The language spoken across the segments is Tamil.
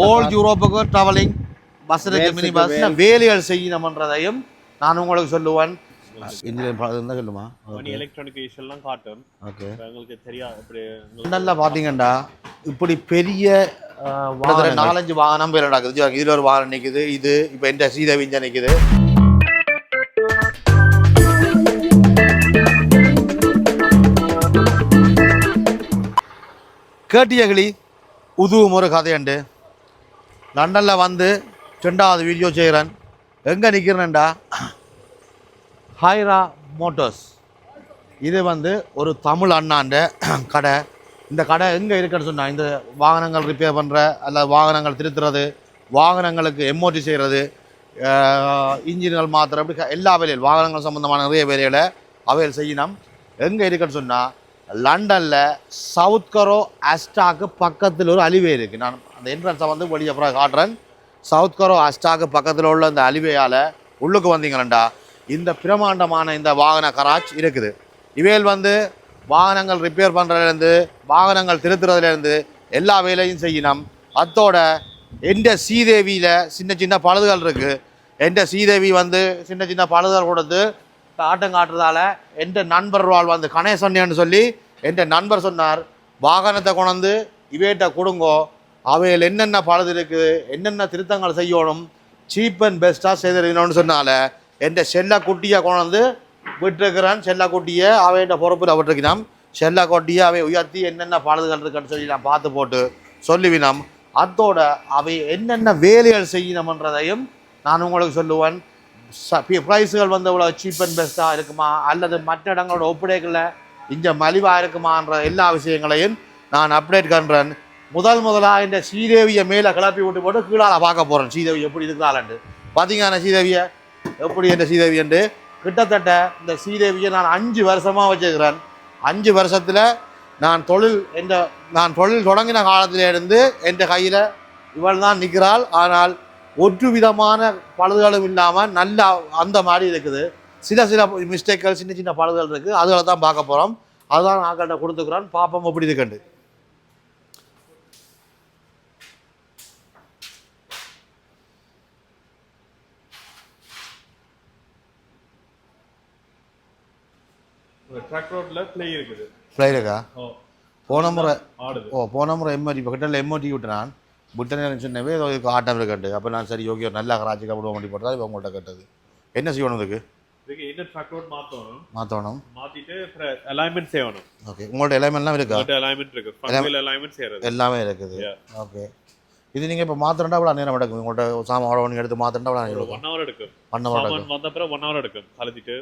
ஓல் யூரோப்புக்கு ட்ராவலிங் பஸ் இருக்கு மினி பஸ் வேலைகள் செய்யணும்ன்றதையும் நான் உங்களுக்கு சொல்லுவேன். சொல்லுமா? மணி எலக்ட்ரானிகேஷன்லாம் காட்டும். ஓகே எங்களுக்கு தெரியாது இப்படி எங்களுக்கு நல்லா பார்த்தீங்கண்டா இப்படி பெரிய நாலஞ்சு வாகனம் பேர் நடக்குது இதுல ஒரு வாகனம் நிக்குது இது இப்போ எந்த சீதவி இங்கே நிக்குது. கேட்டியகளி உதுவும் ஒரு கதையுண்டு. லண்டனில் வந்து ரெண்டாவது வீடியோ செய்கிறேன் எங்கே நிற்கிறேன்டா ஹைரா மோட்டர்ஸ். இது வந்து ஒரு தமிழ் அண்ணாண்ட கடை. இந்த கடை எங்கே இருக்குன்னு சொன்னால் இந்த வாகனங்கள் ரிப்பேர் பண்ணுற அல்ல வாகனங்கள் திருத்துறது வாகனங்களுக்கு எம்ஓடி செய்கிறது இன்ஜின்கள் மாத்திரம் அப்படி எல்லா வேலையில் வாகனங்கள் சம்மந்தமான நிறைய வேலைகளை அவைகள் செய்யணும். எங்கே இருக்குன்னு சொன்னால் லண்டனில் சவுத் கரோ அஸ்டாக்கு பக்கத்தில் ஒரு அழிவே இருக்குது நான் அந்த என்ட்ரன்ஸை வந்து வெளியே அப்புறம் காட்டுறேன். சவுத் கரோ அஸ்டாக்கு பக்கத்தில் உள்ள இந்த அலிவேயால் உள்ளுக்கு வந்தீங்களா இந்த பிரமாண்டமான இந்த வாகன கராச் இருக்குது. இவையில் வந்து வாகனங்கள் ரிப்பேர் பண்ணுறதுலேருந்து வாகனங்கள் திருத்துறதுலேருந்து எல்லா வேலையும் செய்யணும். அத்தோட எந்த சீதேவியில் சின்ன சின்ன பழுதுகள் இருக்குது எந்த சீதேவி வந்து சின்ன சின்ன பழுதுகள் கொடுத்து ஆட்டம் காட்டுறதால எந்த நண்பர் வாழ் வந்து கணேசன்னு சொல்லி எந்த நண்பர் சொன்னார் வாகனத்தை கொண்டு இவேட்ட கொடுங்கோ அவையில் என்னென்ன பழுது இருக்குது என்னென்ன திருத்தங்கள் செய்யணும் சீப் அண்ட் பெஸ்ட்டாக செய்திருக்கணும்னு சொன்னால எந்த செல்ல குட்டியை கொண்டு விட்டுருக்கிறான். செல்ல குட்டியை அவையோட பொறுப்பில் விட்டுருக்கிறான் செல்ல குட்டியை அவை உயர்த்தி என்னென்ன பாடல்கள் இருக்குன்னு சொல்லி நான் பார்த்து போட்டு சொல்லுவினோம். அதோட அவை என்னென்ன வேலைகள் செய்யணும்ன்றதையும் நான் உங்களுக்கு சொல்லுவேன். ப்ரைஸுகள் வந்து இவ்வளோ சீப் அண்ட் பெஸ்ட்டாக இருக்குமா? அல்லது மற்ற இடங்களோட ஒப்படைகளில் இங்கே மலிவாக இருக்குமான்ற எல்லா விஷயங்களையும் நான் அப்டேட் பண்ணுறேன் முதல் முதலாக இந்த ஸ்ரீதேவியை மேலே கிளப்பி விட்டு போட்டு கீழால் பார்க்க போகிறேன் ஸ்ரீதேவி எப்படி இருக்கிறாள்ண்டு பார்த்தீங்கன்னா ஸ்ரீதேவியை? எப்படி இந்த ஸ்ரீதேவி என்று? கிட்டத்தட்ட இந்த ஸ்ரீதேவியை நான் அஞ்சு வருஷமாக வச்சுருக்கிறேன். அஞ்சு வருஷத்தில் நான் தொழில் என்ற நான் தொழில் தொடங்கின காலத்திலிருந்து என் கையில் இவள் தான் நிற்கிறாள் ஆனால் ஒற்று விதமான பழுதுகளும் இல்லாமல் நல்ல அந்த மாதிரி இருக்குது. சில சில மிஸ்டேக்கள் சின்ன சின்ன பழுதுகள் இருக்குது அதுகளை தான் பார்க்க போகிறோம் அதுதான் ஆக்கள்கிட்ட கொடுத்துக்கிறோம் பார்ப்போம் எப்படி இருக்குண்டு ட்ரக் ரோட்ல பிளே இருக்குது. ஃப்ளைருக்கா ஓ. போன முறை ஓ போன முறை எம்ஓடி இப்போ கிட்ட எம்ஓடி விட்டுனான் விட்டனே சொன்னவே ஏதோ ஆட்டம் இருக்கண்டு அப்போ நான் சரி ஓகே ஒரு நல்ல கராச்சிக்கு வண்டி போட்டதா இப்போ உங்கள்கிட்ட கேட்டது? என்ன செய்யணும் இதுக்கு? இதுக்கு என்ன ட்ரக் ரோட் மாத்தணும்? மாற்றணும் மாத்திட்டு அலைன்மெண்ட் செய்யணும். ஓகே உங்கள்ட்ட எல்லாமெல்லாம் இருக்கா? அலைன்மெண்ட் இருக்கு. அலைன்மெண்ட் செய்யறது. எல்லாமே இருக்குது. ஓகே இது நீங்கள் இப்போ மாத்திரண்டா அவ்வளோ நேரம் எடுக்கும் உங்கள்கிட்ட சாமான் ஒன்று எடுத்து மாத்திரண்டா அவ்வளோ நேரம் எடுக்கும் ஒன் ஹவர் எடுக்கும். பண்ண மாட்டேன் சாமான் வந்த அப்புறம் ஒன் ஹவர் எடுக்கும். கலத்திட்டு.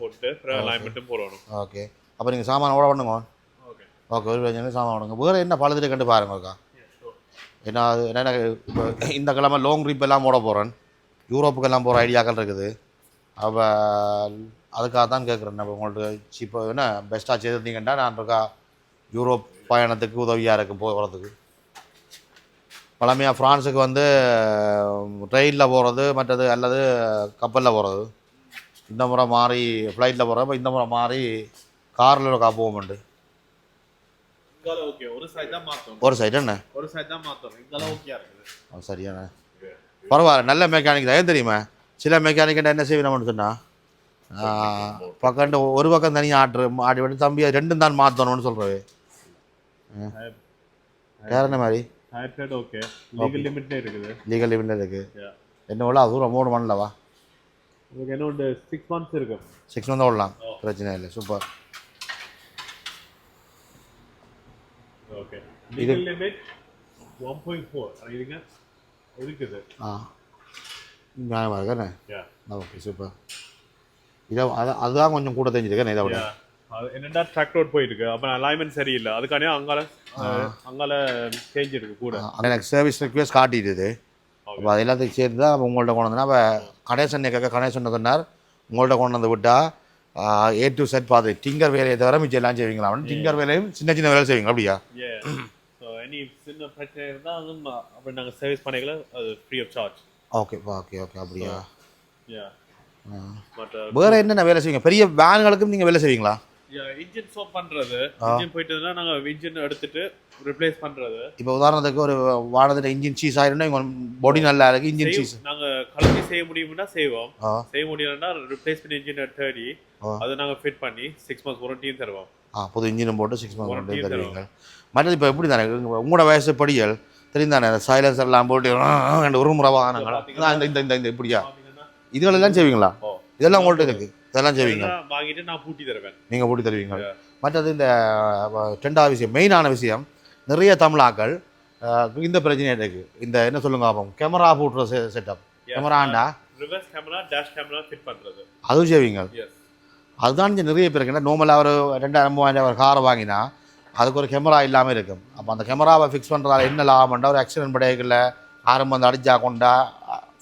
போட்டு அப்புறம் அலைன்மெண்ட்டும் போடணும். ஓகே அப்போ நீங்கள் சாமான் ஓட பண்ணுங்க. ஓகே ஓகே ஒரு பிரச்சனை சாமான் ஓடுங்க வேறு என்ன பழுது கண்டு பாருங்கக்கா ஏன்னா அது என்ன இப்போ இந்த கிழமை லாங் ட்ரிப் எல்லாம் போட போகிறேன் யூரோப்புக்கெல்லாம் போகிற ஐடியாக்கள் இருக்குது. அப்போ அதுக்காக தான் கேட்குறேன் நம்ம உங்கள்ட்ட சீப்பாக என்ன பெஸ்ட்டாக செய்திருந்தீங்கன்னா நான் இருக்கா யூரோப் பயணத்துக்கு உதவியாக இருக்கும் போகிறதுக்கு பழமையாக ஃப்ரான்ஸுக்கு வந்து ட்ரெயினில் போகிறது மற்றது அல்லது கப்பலில் போகிறது இந்த முறை மாறி ஃப்ளைட்டில் போகிறப்ப இந்த முறை மாறி காரில் காப்போம் ஓகே ஒரு சைடு என்ன? ஒரு சைடு தான் சரியாண்ணே பரவாயில்ல நல்ல மெக்கானிக் தான். ஏன் தெரியுமா? சில மெக்கானிக் என்ன செய்யணும்னு சொன்னால் பக்கம் ஒரு பக்கம் தனியாக ஆட்டு ஆடி விட்டு தம்பி ரெண்டும் தான் மாற்றணும்னு சொல்கிறவே வேற என்ன மாதிரி? சைடு ஓகே லீகல் லிமிட்ல இருக்குது. லீகல் லிமிட்டில் இருக்குது. என்ன விட அதுவும் ரொம்ப பண்ணலவா உங்களுக்கு என்ன ஒரு சிக்ஸ் மந்த்ஸ் இருக்கு. சிக்ஸ் மந்த் விடலாம் பிரச்சனை இல்லை. Super okay legal limit one point four இதுங்க இருக்குது. ஆ. நியாயமாக இருக்கண்ணே ஓகே சூப்பர் இதை அது அதுதான் கொஞ்சம் கூட தெரிஞ்சிருக்கேன் இதை விட? என்னடா ட்ரக் ரோட் போயிருக்கு அப்புறம் அலைன்மெண்ட் சரியில்லை. அதுக்கானே அங்கால அங்கால சேஞ்ச் இருக்கு கூட. எனக்கு சர்வீஸ் ரிக்வெஸ்ட் காட்டிடுது அப்போ அது எல்லாத்தையும் சேர்த்து தான் அப்போ உங்கள்கிட்ட கொண்டு வந்தேன்னா அப்போ கணேசன் கேட்க கணேசன் சொன்னார்? உங்கள்கிட்ட கொண்டு வந்து விட்டா ஏ டு செட் பார்த்து டிங்கர் வேலையை தவிர மிச்சம் எல்லாம் செய்வீங்களா? டிங்கர் வேலையும் சின்ன சின்ன வேலை செய்வீங்க அப்படியா? எனி சின்ன பிரச்சனை இருந்தால் அதுவும் அப்படி நாங்கள் சர்வீஸ் பண்ணிக்கல அது free of charge okay okay okay அப்படியா. மற்ற வேறு என்னென்ன வேலை செய்வீங்க? பெரிய வேன்களுக்கும் நீங்கள் வேலை செய்வீங்களா? இன்ஜின் சோப் பண்றது. இன்ஜின் போயிட்டுனா நாங்க இன்ஜின் எடுத்துட்டு ரிப்ளேஸ் பண்றது. இப்போ உதாரணத்துக்கு ஒரு வாகனத்தில் இன்ஜின் சீஸ் ஆயிருந்தா இவங்க பாடி நல்லா இருக்கு இன்ஜின் சீஸ் நாங்க கலந்து செய்ய முடியும்னா செய்வோம். செய்ய முடியலன்னா ரிப்ளேஸ்மெண்ட் இன்ஜின் தேடி. அதை நாங்க ஃபிட் பண்ணி சிக்ஸ் மந்த்ஸ் வாரண்டியும் தருவோம். ஆ புது இன்ஜினும் போட்டு சிக்ஸ் மந்த் கொண்டு தருவீங்க. மற்றது இப்போ எப்படி தானே உங்களோட வயசு படிகள் தெரிந்தானே சைலன்சர் எல்லாம் போட்டு ரெண்டு ஒரு முறை பாத்தீங்கன்னா- இந்த இந்த இந்த இப்படியா? இதுகளெல்லாம் செய்வீங்களா. இதெல்லாம் உங்கள்ட்ட இருக்கு. இதெல்லாம் செய்வீங்க. வாங்கிட்டு நான் பூட்டி தருவேன். நீங்கள் போட்டு தருவீங்க. மற்றது இந்த ரெண்டாவது விஷயம் மெயினான விஷயம் நிறைய தமிழாக்கள் இந்த பிரச்சனை இருக்கு. இந்த என்ன சொல்லுங்க அப்போ கேமரா போட்டுற setup கேமராண்டா reverse camera dash camera fit பண்றது. அதுவும் செய்வீங்க. அதுதான் இங்க நிறைய பேர் இருக்குன்னா நார்மலாக ஒரு ரெண்டாயிரம் மூவாயிரம் ஒரு காரை வாங்கினா அதுக்கு ஒரு கேமரா இல்லாமல் இருக்கும். அப்போ அந்த கேமராவை ஃபிக்ஸ் பண்ணுறதால என்ன லாபம்ண்டா ஒரு ஆக்சிடென்ட் படையக்கில் ஆரம்பம் வந்து அடிச்சா கொண்டா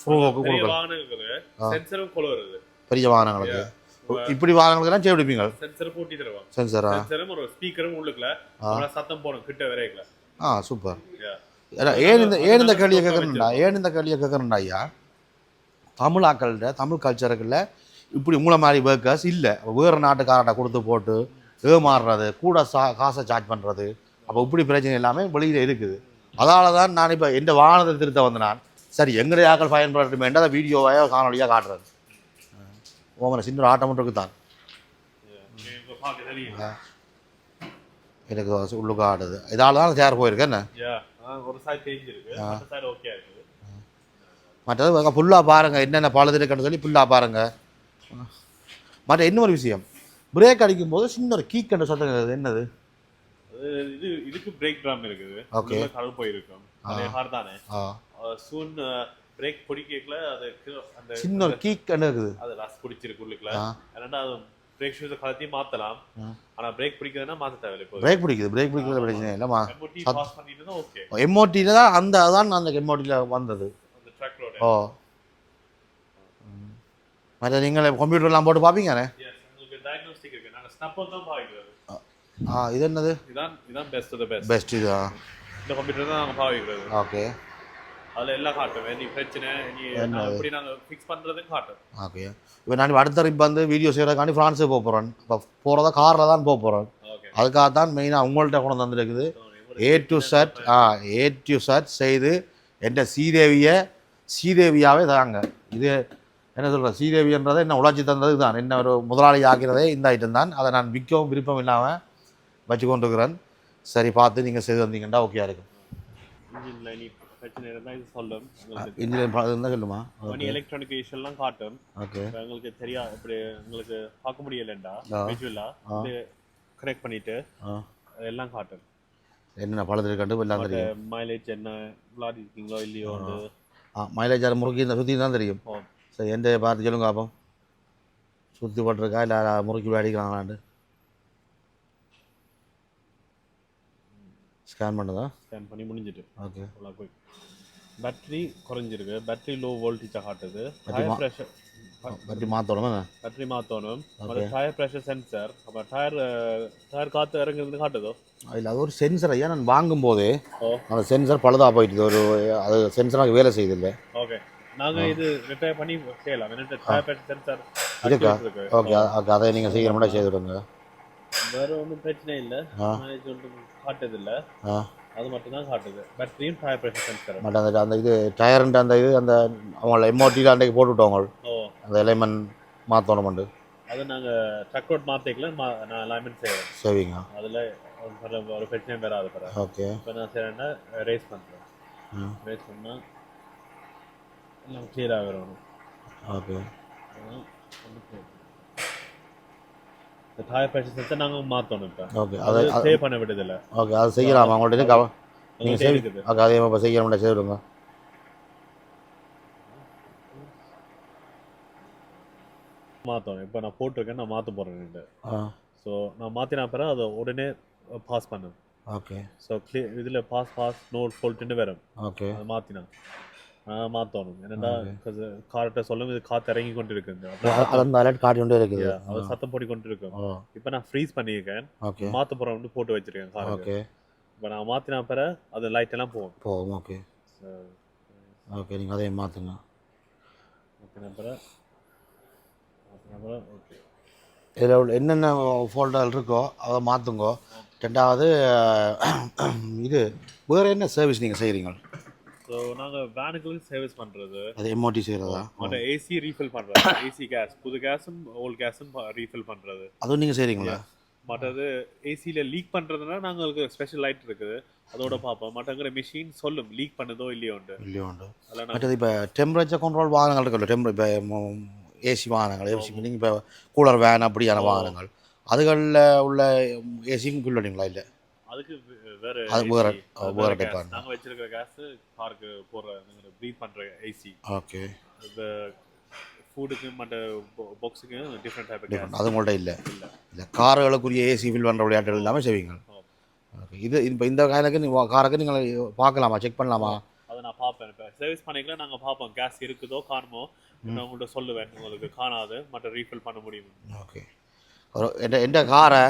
ப்ரூவுக்கு பெரிய கொடுக்கலாம் வாகனங்களுக்கு சென்சரும் கொள்ள வருது பெரிய வாகனங்களுக்கு. இப்படி வாகனங்களுக்கெல்லாம் செய்ய பிடிப்பீங்க? சென்சர் பூட்டி தருவோம் சென்சரா சென்சரும் ஒரு ஸ்பீக்கரும் அப்புறம் சத்தம் போடும் கிட்ட வரைக்கல ஆ சூப்பர். ஏன் இந்த ஏன் இந்த கேள்வியை கேட்குறேன்டா ஏன் இந்த கேள்வியை கேட்குறேன்டா ஐயா தமிழாக்கள்கிட்ட தமிழ் கல்ச்சருக்குள்ள இப்படி உங்களை மாதிரி ஒர்க்கர்ஸ் இல்லை. வேறு நாட்டுக்காரர்கிட்ட கொடுத்து போட்டு ஏமாறுறது கூட சா காசை சார்ஜ் பண்ணுறது அப்போ இப்படி பிரச்சனை எல்லாமே வெளியில் இருக்குது. அதால தான் நான் இப்போ எந்த வாகனத்தை திருத்த வந்து நான் சரி எங்களுடைய ஆக்கள் பயன்படுத்துமே அதை வீடியோவாயோ காணொலியாக காட்டுறது. ஓமனை சின்ன ஒரு ஆட்டோமேட்டிக்கு தான் இப்ப பார்க்க தெரியும் எனக்கு உள்ளுக்கு ஆடுது. இதால தான் சேர் போயிருக்கேன் என்ன? ஓகே மற்றது ஃபுல்லாக பாருங்கள் என்னென்ன பழுது இருக்குன்னு சொல்லி ஃபுல்லாக பாருங்கள் மற்ற இன்னொரு விஷயம். பிரேக் அடிக்கும்போது சின்ன ஒரு கீக்கண்ட சத்தம் கேக்குது. என்னது? இது இதுக்கு பிரேக் ட்ரம் இருக்குது. உள்ள கலர் போயிருக்கும். அதே தானே. சூன் பிரேக் பிடிக்கல அது அந்த சின்ன ஒரு கீக்கண்ட இருக்குது. அது ரஸ் பிடிச்சிருக்கு உள்ளுக்குள்ள அதனால அது பிரேக் ஷூஸை கலத்தி மாத்தலாம். ஆனா பிரேக் பிடிக்கிறதுனா மாத்த தேவையில்லை இப்போ பிரேக் பிடிக்குது. பிரேக் பிடிக்கிறது பிரச்சனை இல்லைம்மா. எம்ஓடி பாஸ் பண்ணிட்டு ஓகே எம்ஓடியில் தான் அந்த அதான் அந்த எம்ஓடியில் வந்தது. அந்த ட்ராக் ரோட ஓ. மற்ற நீங்கள் கம்ப்யூட்டர்லாம் போட்டு பார்ப்பீங்கண்ணே? டயக்னோஸ்டிக் இருக்கு. நாங்க ஸ்னப்பர் தான் பாவிக்கிறது ஆ. இது என்னது? இதான் இதான் பெஸ்ட் த பெஸ்ட் பெஸ்ட் இதா இந்த கம்ப்யூட்டர் தான் நாங்க பாவிக்கிறது. ஓகே அதுல எல்லாம் காட்டும். நீ பிரச்சனை நீ நான் எப்படி நாங்க ஃபிக்ஸ் பண்றதும் காட்டும். ஓகே. இப்போ நான் இப்ப அடுத்த ட்ரிப் வந்து வீடியோ செய்கிறதுக்காண்டி ஃப்ரான்ஸுக்கு போக போகிறேன் இப்போ போகிறதா காரில் தான் போக போகிறேன் அதுக்காக தான் மெயினாக உங்கள்கிட்ட கொண்டு வந்துருக்குது. A to Chhath ah A to சட் செய்து என்ற சீதேவியை சீதேவியாவே தாங்க இது என்ன சொல்கிறேன் சீதேவின்றதை என்ன உழைச்சி தந்தது தான். என்ன ஒரு முதலாளி ஆக்கிறதே இந்த ஐட்டம் தான். அதை நான் விற்கவும் விருப்பம் இல்லாமல் வச்சு கொண்டிருக்கிறேன் சரி பார்த்து நீங்கள் செய்து வந்தீங்கன்னா ஓகே இருக்கும். பிரச்சனை இருந்தா இது சொல்லும். இன்ஜினியர் இருந்தால் சொல்லுமா? மணி எலக்ட்ரானிக் எல்லாம் காட்டும். ஓகே. எங்களுக்கு தெரியா இப்படி உங்களுக்கு பார்க்க முடியலண்டா? ஆ. விஜுவலா இது கரெக்ட் பண்ணிட்டு எல்லாம் காட்டும். என்னென்ன பழத்தில் கண்டு எல்லாம் தெரியும். மைலேஜ் என்ன விளாடி இருக்கீங்களோ இல்லையோ ஆ. மைலேஜ் அது முறுக்கி இந்த சுற்றி தான் தெரியும். சரி எந்த பார்த்து சொல்லுங்க அப்போ சுற்றி போட்டிருக்கா இல்லை முறுக்கி விளையாடிக்கிறாங்களாண்டு ஸ்கேன் பண்ணதா? ஸ்கேன் பண்ணி முடிஞ்சிட்டு. ஓகே அவ்வளோ போய். பேட்டரி குறைஞ்சிருக்கு. பேட்டரி லோ வோல்டேஜாக காட்டுது. டயர் ப்ரெஷர் பற்றி மாற்றணும் பேட்டரி மாற்றணும் அப்புறம் டயர் ப்ரெஷர் சென்சர் அப்புறம் டயர் டயர் காற்று இறங்குறது காட்டுதோ? இல்லை அது ஒரு சென்சர் ஐயா. நான் வாங்கும்போதே ஓ. அந்த சென்சர் பழுதாக போயிட்டுது. ஒரு அது சென்சராக வேலை செய்யுது இல்லை ஓகே நாங்க இது ரிப்பேர் பண்ணி செய்யலாம். என்ன டயர் ப்ரெஷர் சென்சர்? இருக்கு? ஓகே ஓகே அதை நீங்கள் சீக்கிரமாக செய்து விடுங்க. வேற ஒன்றும் பிரச்சனை இல்லை. ஒன்றும் காட்டுது இல்ல. அது மட்டும் தான் காட்டுது. பேட்டரியும் டயர் ப்ரெஷர் சென்சர் பட் அந்த அந்த இது டயருன்ற அந்த இது அந்த அவங்கள எம்ஓடியில் அன்றைக்கு போட்டு விட்டவங்க ஓ. அந்த எலைமன் மாற்றணுமெண்டு அது நாங்க ட்ரக் ரோட் மாற்றிக்கல நான் அலைன்மெண்ட் செய்வேன் சேவிங்க அதுல ஒரு பிரச்சனையும் வராது பிற ஓகே. இப்போ நான் செய்யறேன்னா ரேஸ் பண்றேன். ம் ரேஸ் பண்ணா எல்லாம் கிளியராக வரணும் ஓகே. அதான் ஒண்ணும் செய்ய முடியாது. இந்த டயர் ப்ரெஷர் சென்சர் நாங்க மாத்தணும் இப்போ. ஓகே. அது சேவ் பண்ண விடுதில்ல ஓகே. அது செய்யலாமா. உங்கள்கிட்ட கவ நீங்கள் சேவி ஓகே. அதே மாதிரி செய்யணும்னா செய்துடுங்க மாத்தணும். இப்போ நான் போட்டிருக்கேன். நான் போறேன் ஆ. ஸோ நான் மாத்தினா பிறகு அதை உடனே பாஸ் பண்ணும் ஓகே. ஸோ கிளியர் இதுல பாஸ் பாஸ் நோட் ஃபோல்ட்டுன்னு வரும். ஓகே. அதை மாத்தணும். என்னடா கார்ட்ட சொல்லும் இது காத்து இறங்கி கொண்டு இருக்குது. அது சத்தம் போடி கொண்டு இருக்கும் இப்போ நான் ஃப்ரீஸ் பண்ணியிருக்கேன். ஓகே. போறேன் வந்து போட்டு வச்சிருக்கேன் காருக்கு ஓகே. இப்போ நான் மாத்தினா பிறகு அது லைட் எல்லாம் போகும். போகும் ஓகே. ஓகே நீங்கள் அதையும் மாற்றுங்க மாத்தின பிறகு ஓகே இதில் உள்ள என்னென்ன ஃபோல்டர் இருக்கோ அதை மாற்றுங்கோ ரெண்டாவது இது வேறு என்ன சர்வீஸ் நீங்கள் செய்கிறீங்க ஸோ நாங்கள் வேனுக்கு சர்வீஸ் பண்ணுறது அது எம்ஓடி செய்கிறதா மற்ற ஏசி ரீஃபில் பண்ணுறது ஏசி கேஸ் புது கேஸும் ஓல்ட் கேஸும் ரீஃபில் பண்ணுறது அதுவும் நீங்கள் செய்கிறீங்களா மற்றது ஏசியில் லீக் பண்ணுறதுனா நாங்களுக்கு ஸ்பெஷல் லைட் இருக்குது. அதோட பார்ப்போம். மற்றங்கிற மிஷின் சொல்லும் லீக் பண்ணுதோ இல்லையோண்டு இல்லையோ உண்டு அதில் நான் மற்றது இப்போ டெம்பரேச்சர் கண்ட்ரோல் வாகனங்கள் இருக்குல்ல டெம்பர் இப்போ ஏசி வாகனங்கள் ஏசி நீங்கள் இப்போ கூலர் வேன் அப்படியான வாகனங்கள் அதுகளில் உள்ள ஏசியும் பண்ணிங்களா இல்லை? அதுக்கு வேற வேற வேற. ஆன. நாங்க வச்சிருக்கிற கேஸ் காருக்கு போடுற ப்ரீத் பண்ற ஏசி ஓகே இந்த ஃபுட்டுக்கு மற்ற பாக்ஸுக்கு டிஃப்ரெண்ட் டைப் டிஃப்ரெண்ட் அது உங்கள்கிட்ட இல்லை. இல்ல. இல்லை கார்களுக்குரிய ஏசி ஃபில் பண்ணுற விளையாட்டுகள் எல்லாமே செய்வீங்க. ஓகே இது இப்போ இந்த காருக்கு நீங்கள் காருக்கு நீங்கள் பார்க்கலாமா? செக் பண்ணலாமா? அதை நான் பார்ப்பேன். இப்போ சர்வீஸ் பண்ணிக்கல நாங்க பார்ப்போம். கேஸ் இருக்குதோ காணுமோ நான் உங்கள்ட்ட சொல்லுவேன். உங்களுக்கு காணாது மற்ற ரீஃபில் பண்ண முடியும்? ஓகே ஒரு எந்த காரை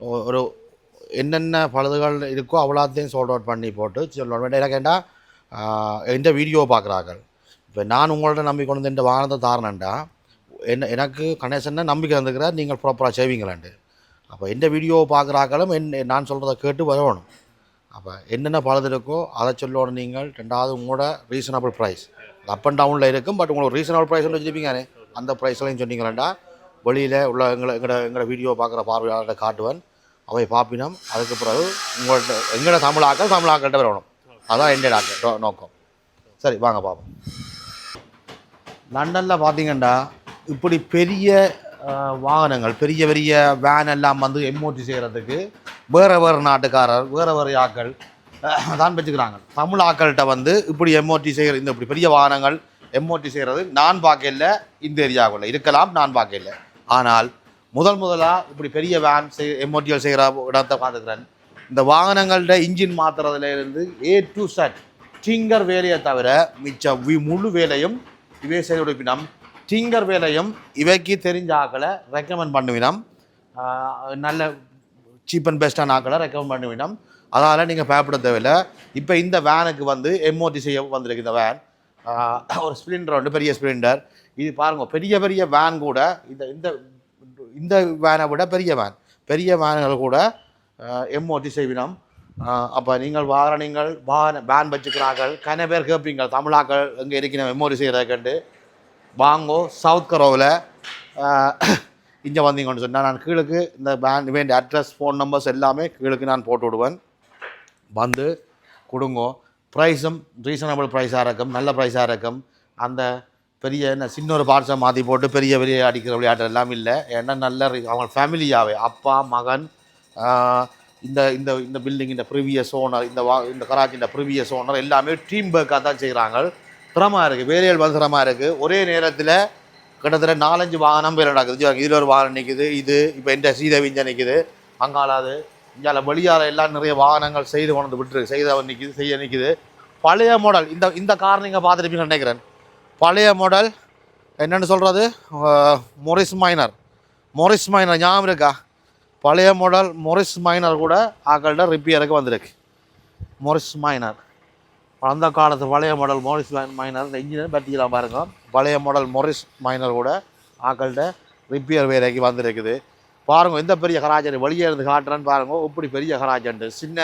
ஒரு என்னென்ன பழுதுகள் இருக்கோ அவ்வளோத்தையும் சோல்ட் அவுட் பண்ணி போட்டு சொல்லணும் என்ன கேட்டால் எந்த வீடியோ பார்க்குறார்கள். இப்போ நான் உங்கள்ட்ட நம்பி கொண்டு வந்து இந்த வாகனத்தை தாரணேன்டா என்ன எனக்கு கணேசன்னா நம்பிக்கை வந்துக்கிறார் நீங்கள் ப்ராப்பராக செய்வீங்களாண்டு. அப்போ எந்த வீடியோ பார்க்குறாக்களும் என் நான் சொல்கிறத கேட்டு வரணும். அப்போ என்னென்ன பழுது இருக்கோ அதை சொல்லணும் நீங்கள். ரெண்டாவது உங்களோட ரீசனபிள் ப்ரைஸ் அப் அண்ட் டவுனில் இருக்கும் பட் உங்களுக்கு ரீசனபிள் ப்ரைஸ் வச்சுருப்பீங்க அந்த ப்ரைஸ்லையும் சொன்னீங்களேண்டா? வெளியில் உள்ள எங்களை எங்களோட எங்களோட வீடியோ பார்க்குற பார்வையாளர்கிட்ட காட்டுவேன். அவை பார்ப்பினோம் அதுக்கு பிறகு உங்கள்கிட்ட எங்களோட தமிழாக்கள் தமிழாக்கள்கிட்ட வரணும். அதான் எந்த டாக்டர் நோக்கம். சரி வாங்க பார்ப்போம் லண்டனில் பார்த்தீங்கன்னா இப்படி பெரிய வாகனங்கள் பெரிய பெரிய வேன் எல்லாம் வந்து எம்ஓடி செய்கிறதுக்கு வேறு வேறு நாட்டுக்காரர் வேறு வேறு ஆக்கள் தான் வச்சுக்கிறாங்க. தமிழ் ஆக்கள்கிட்ட வந்து இப்படி எம்ஓடி செய்கிற இந்த இப்படி பெரிய வாகனங்கள் எம்ஓடி செய்கிறது நான் பார்க்கல இந்த ஏரியாவுக்குள்ள இருக்கலாம் நான் பார்க்கல. ஆனால் முதல் முதலாக இப்படி பெரிய வேன் செய் எம்ஓடிஎல் செய்கிற இடத்தை பார்த்துக்கிறேன். இந்த வாகனங்கள்ட இன்ஜின் மாற்றுறதுலேருந்து ஏ டு சட் டிங்கர் வேலையை தவிர மிச்ச வி- முழு வேலையும் இவை செய்து கொடுப்பினம் டிங்கர் வேலையும் இவைக்கு தெரிஞ்ச ஆக்களை ரெக்கமெண்ட் பண்ணுவினம் நல்ல சீப் அண்ட் பெஸ்ட்டான ஆக்களை ரெக்கமெண்ட் பண்ணுவினம் அதனால் நீங்கள் பயப்பட தேவையில்லை. இப்போ இந்த வேனுக்கு வந்து எம்ஓடி செய்ய வந்திருக்கு இந்த வேன் ஒரு ஸ்ப்ளிண்டர் வந்து பெரிய ஸ்ப்ளிண்டர் இது பாருங்கள் பெரிய பெரிய வேன் கூட இந்த இந்த இந்த வேனை விட பெரிய வேன். பெரிய வேன்கள் கூட எம்ஓடி செய்வினம். அப்போ நீங்கள் வார நீங்கள் வான வேன் வச்சுக்கிறார்கள். கன பேர் கேட்பீங்க தமிழாக்கள் எங்கே இருக்கிற எம்ஓடி செய்கிறதுக்கண்டு வாங்கோ சவுத் கரோவில் இங்கே வந்தீங்கன்னு சொன்னால் நான் கீழுக்கு இந்த பேன் வேண்டிய அட்ரஸ் ஃபோன் நம்பர்ஸ் எல்லாமே கீழுக்கு நான் போட்டு விடுவேன். வந்து கொடுங்கோ. ப்ரைஸும் ரீசனபிள் ப்ரைஸாக இருக்கும் நல்ல ப்ரைஸாக இருக்கும். அந்த பெரிய என்ன சின்ன ஒரு பார்ட்ஸை மாற்றி போட்டு பெரிய பெரிய அடிக்கிற விளையாட்டு எல்லாம் இல்லை. ஏன்னா நல்ல அவங்க ஃபேமிலியாகவே அப்பா மகன் இந்த இந்த இந்த பில்டிங் இந்த ப்ரிவியஸ் ஓனர் இந்த வா இந்த கராச்சி இந்த ப்ரிவியஸ் ஓனர் எல்லாமே டீம் ஒர்க்காக தான் செய்கிறாங்க திறமாக இருக்குது வேலைகள் வந்து திறமாக இருக்குது ஒரே நேரத்தில் கிட்டத்தட்ட நாலஞ்சு வாகனம் பேர் நடக்குது. இதில் ஒரு வாகனம் நிற்குது இது இப்போ இந்த சீதவிஞ்ச நிற்குது அங்காலாது இங்கால வெளியால் எல்லாம் நிறைய வாகனங்கள் செய்து கொண்டு வந்து விட்டுருக்கு. செய்தவன் நிற்கிது செய்ய நிற்கிது பழைய மாடல் இந்த இந்த கார் நீங்கள் பார்த்துருப்பீங்கன்னு நினைக்கிறேன். பழைய மாடல் என்னென்னு சொல்கிறது மொரிஸ் மைனர் மொரிஸ் மைனர் ஞாபகம் இருக்கா? பழைய மாடல் மொரிஸ் மைனர் கூட ஆக்கள்கிட்ட ரிப்பேருக்கு வந்திருக்கு. மொரிஸ் மைனர் அந்த காலத்து பழைய மாடல் மொரிஸ் மைனர் இன்ஜினியர் பற்றிக்கலாம் பாருங்க. பழைய மாடல் மொரிஸ் மைனர் கூட ஆக்கள்கிட்ட ரிப்பேர் வேலைக்கு வந்திருக்குது. பாருங்க எந்த பெரிய கராஜ் வெளியே இருந்து காட்டுறேன்னு பாருங்க. இப்படி பெரிய கராஜ்ண்டு சின்ன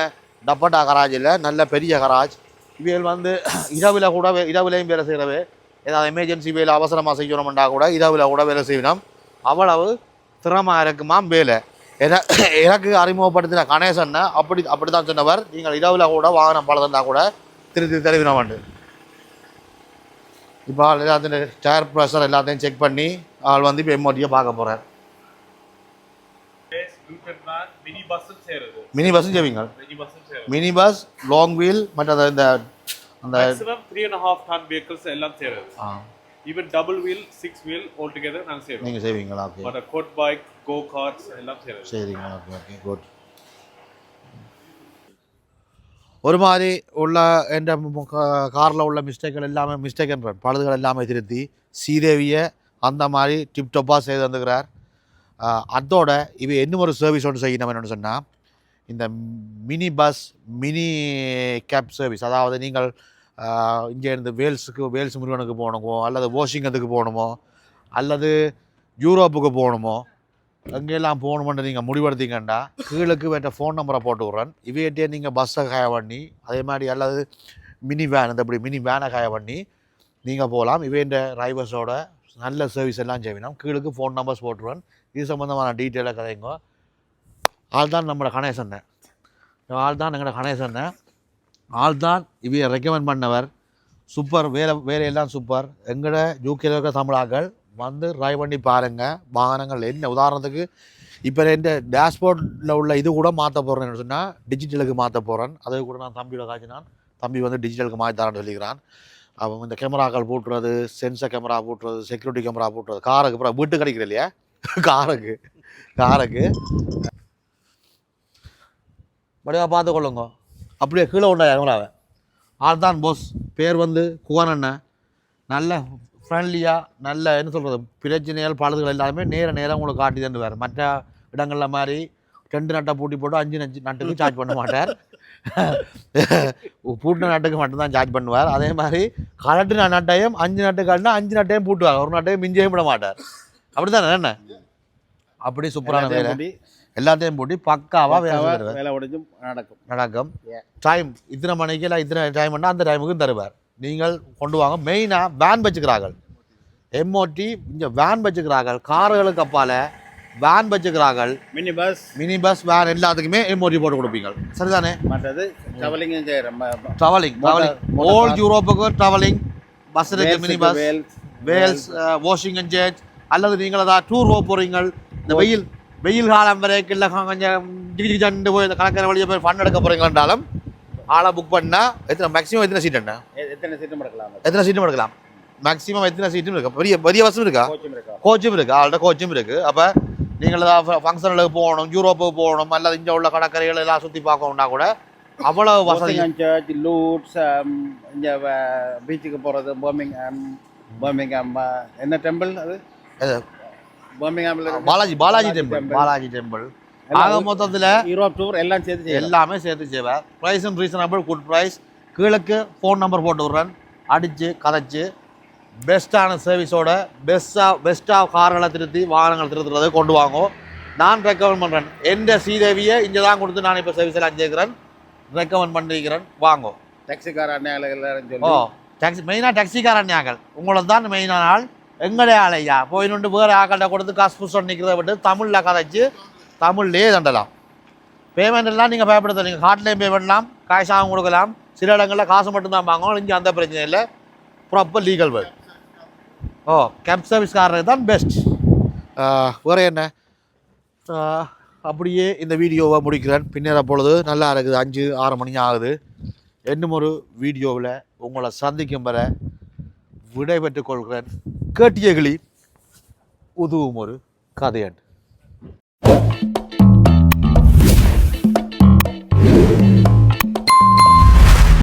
டப்பட்டா கராஜ் இல்லை நல்ல பெரிய கராஜ் இவைகள் வந்து இரவில் கூட வே- இரவிலையும் வேலை செய்கிறவே ஏதாவது எமர்ஜென்சி வேலை அவசரமாக செய்யணும்னா கூட இரவில் கூட வேலை செய்யணும் அவ்வளவு திறமாக இருக்குமாம் வேலை என எனக்கு அறிமுகப்படுத்தின கணேசன் அப்படி அப்படி தான் சொன்னவர். நீங்கள் இரவில் கூட வாகனம் பழதா கூட திருத்தி தெளிவினம் உண்டு இப்போ ஆள் எல்லாத்தையும் டயர் ப்ரெஷர் எல்லாத்தையும் செக் பண்ணி ஆள் வந்து இப்போ எம்ஓடியை பார்க்க போகிறார் மினி பஸ்ஸும் செய்வீங்க மினி பஸ் லாங் வீல் மற்ற இந்த அந்த maximum three and half ton vehicles எல்லாம் சேருது. Even double wheel six wheel all together நாங்கள் சேருவோம். நீங்கள் செய்வீங்களா okay but quad bike go karts எல்லாம் சேருது. சரிங்க ஓகே ஓகே குட் ஒரு மாதிரி உள்ள எந்த காரில் உள்ள மிஸ்டேக்கள் எல்லாமே மிஸ்டேக் பழுதுகள் எல்லாமே திருத்தி சீதேவியை அந்த மாதிரி டிப்டப்பாக செய்து வந்துக்கிறார் அதோட இவ இன்னும் ஒரு சர்வீஸ் ஒன்று செய்யணும் என்னென்னு சொன்னால் இந்த mini bus mini cab service அதாவது நீங்கள் இங்கேருந்து இங்கே இருந்து வேல்ஸுக்கு வேல்ஸ் முருகனுக்கு போகணுமோ அல்லது வாஷிங்கத்துக்கு போகணுமோ அல்லது யூரோப்புக்கு போகணுமோ எங்கெல்லாம் போகணுமென்று நீங்கள் முடிவெடுத்தீங்கன்னா கீழுக்கு வேற்ற ஃபோன் நம்பரை போட்டு விட்றேன். இவையிட்டே நீங்கள் பஸ்ஸை காய பண்ணி அதே மாதிரி அல்லது மினி வேன் இந்த இப்படி மினி வேனை காய பண்ணி நீங்கள் போகலாம். இவைன்ற டிரைவர்ஸோட நல்ல சர்வீஸ் எல்லாம் செய்வினோம் கீழுக்கு ஃபோன் நம்பர்ஸ் போட்டுருவேன் இது சம்மந்தமான டீட்டெயிலாக கதைங்க. ஆள் தான் நம்மளோட கணேசன். ஆள் தான் எங்களோட கணேசன். ஆள் தான் இவையை ரெக்கமெண்ட் பண்ணவர். சூப்பர் வேலை வேலையெல்லாம் சூப்பர். எங்களோட யூகேல இருக்கிற தமிழாக்கள் வந்து ட்ரைவ் பண்ணி பாருங்கள் வாகனங்கள் என்ன? உதாரணத்துக்கு இப்போ இந்த டேஷ்போர்டில் உள்ள இது கூட மாற்ற போகிறேன்னு சொன்னால் டிஜிட்டலுக்கு மாற்ற போகிறேன் அதை கூட நான் தம்பியோட காய்ச்சினான் தம்பி வந்து டிஜிட்டலுக்கு மாற்றி தரேன்னு சொல்லிக்கிறான். அவன் இந்த கேமராக்கள் போட்டுறது சென்சர் கேமரா போட்டுறது செக்யூரிட்டி கேமரா போட்டுறது காருக்கு அப்புறம் வீட்டு கிடைக்கிற இல்லையா? காருக்கு காருக்கு வடிவா பார்த்து கொள்ளுங்க அப்படியே கீழே உண்டா கேமராவை ஆள் தான் போஸ் பேர் வந்து குகன் அண்ணன் நல்ல ஃப்ரெண்ட்லியாக நல்ல என்ன சொல்கிறது பிரச்சனைகள் பழுதுகள் எல்லாமே நேர நேரம் உங்களுக்கு காட்டி தந்துவார் மற்ற இடங்கள்ல மாதிரி ரெண்டு நட்டை பூட்டி போட்டு அஞ்சு நஞ்சு நட்டுக்கு சார்ஜ் பண்ண மாட்டார். பூட்டின நட்டுக்கு மட்டும்தான் சார்ஜ் பண்ணுவார். அதே மாதிரி கலட்டின நட்டையும் அஞ்சு நட்டு காட்டினா அஞ்சு நட்டையும் பூட்டுவார். ஒரு நட்டையும் மிஞ்சையும் விட மாட்டார். அப்படி தானே என்ன அப்படி சூப்பரான வேலை. எல்லாத்தையும் பூட்டி பக்காவாக வேலை வேலை முடிஞ்சும் நடக்கும். நடக்கும். டைம் இத்தனை மணிக்கு இல்லை இத்தனை டைம் பண்ணால் அந்த டைமுக்கும் தருவார். நீங்கள் கொண்டு வாங்க. மெயினாக வேன் வச்சுக்கிறார்கள். எம்ஓடி இங்கே வேன் வச்சுக்கிறார்கள். கார்களுக்கு அப்பால் van வச்சுக்கிறார்கள். Mini bus mini bus van எல்லாத்துக்குமே எம்ஓடி போட்டு கொடுப்பீங்க சரிதானே? மற்றது ட்ராவலிங் ட்ராவலிங் motor ஓல். யூரோப்புக்கு ட்ராவலிங் பஸ் இருக்கு mini bus Wales washing change அல்லது நீங்கள் ஏதாவது டூர் போக போகிறீங்க இந்த வெயில் வெயில் காலம் வரைக்கும் இல்லை கொஞ்சம் ஜிகி சண்டு போய் இந்த கடற்கரை வழியை போய் ஃபன் எடுக்க போகிறீங்கன்றாலும் ஆளை புக் பண்ணால் எத்தனை மேக்ஸிமம் எத்தனை சீட் என்ன எத்தனை சீட்டும் எடுக்கலாம்? எத்தனை சீட்டும் எடுக்கலாம்? மேக்ஸிமம் எத்தனை சீட்டும் இருக்கா? பெரிய பெரிய பஸ்ஸும் இருக்கா? கோச்சும் இருக்கா? கோச்சும் இருக்கு? ஆள்கிட்ட கோச்சும் இருக்கு. அப்போ நீங்கள் ஏதாவது ஃபங்க்ஷனுக்கு போகணும் யூரோப்புக்கு போகணும் அல்லது இங்கே உள்ள கடற்கரைகள் எல்லாம் சுற்றி பார்க்கணும்னா கூட அவ்வளோ வசதி சர்ச் லூட்ஸ் இங்கே பீச்சுக்கு போகிறது பர்மிங்ஹாம் பர்மிங்ஹாம் என்ன டெம்பிள் அது? பர்மிங்ஹாமில் பாலாஜி பாலாஜி டெம்பிள் பாலாஜி டெம்பிள் ஆக மொத்தத்தில் யூரோப் டூர் எல்லாம் சேர்த்து எல்லாமே சேர்த்து செய்வார். ப்ரைஸும் ரீசனபிள் குட் ப்ரைஸ் கீழக்கு ஃபோன் நம்பர் போட்டு விட்றேன். அடித்து கதைச்சு. பெஸ்ட்டான சர்வீஸோட பெஸ்ட்டாக பெஸ்ட்டாக கார்களை திருத்தி வாகனங்கள் திருத்துறதை கொண்டு வாங்கோ. நான் ரெக்கமெண்ட் பண்ணுறேன் எந்த ஸ்ரீதேவியை இங்கே தான் கொடுத்து நான் இப்போ சர்வீஸ் எல்லாம் சேர்க்குறேன் ரெக்கமெண்ட் பண்ணிக்கிறேன். வாங்கோ. டாக்ஸிக்கார எல்லாரும் ஓ டாக்ஸி மெயினாக டாக்ஸிக்காரன் ஆக்கள் உங்களை தான் மெயினான ஆள். எங்களே ஆளையா போயின்னு வேறு ஆக்கள்கிட்ட கொடுத்து காசு புஷன் நிற்கிறத விட்டு தமிழில் கதைச்சு தமிழ்லேயே தண்டலாம். பேமெண்ட் எல்லாம் நீங்கள் பயப்படுத்த நீங்கள் ஹாட்லைன் பேமெண்ட்லாம் காசாகவும் கொடுக்கலாம். சில இடங்களில் காசு மட்டும்தான் வாங்கணும் இங்கே அந்த பிரச்சனை இல்லை. ப்ராப்பர் லீகல் வேர்ட் ஓ கேப் சர்வீஸ்காரருக்கு தான் பெஸ்ட் வேறு என்ன? அப்படியே இந்த வீடியோவை முடிக்கிறேன். பின்னேற பொழுது நல்லா இருக்குது. அஞ்சு ஆறு மணி ஆகுது. இன்னும் ஒரு வீடியோவில் உங்களை சந்திக்கும் வரை விடைபெற்றுக் கொள்கிறேன். கேட்டியகிளி உதவும் ஒரு கதையன்.